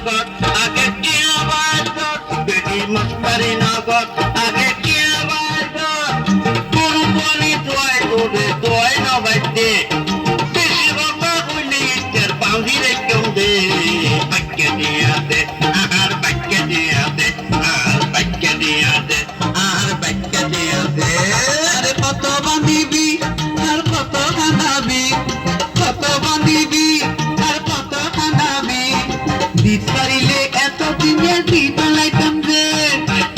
নগর, আগে টিয়া বাজার বেটি মাস্টারি নগর, আগে টিয়া বাজার কোন কোনি দোয়াই দোবে দোয়াই নবাইতে দিত পারিলে এতদিনে দি পালাইতাম যে,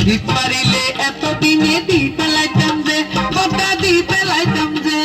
দিত পারিলে এতদিনে দি পালাইতাম যে কথা দি পালাইতাম যে।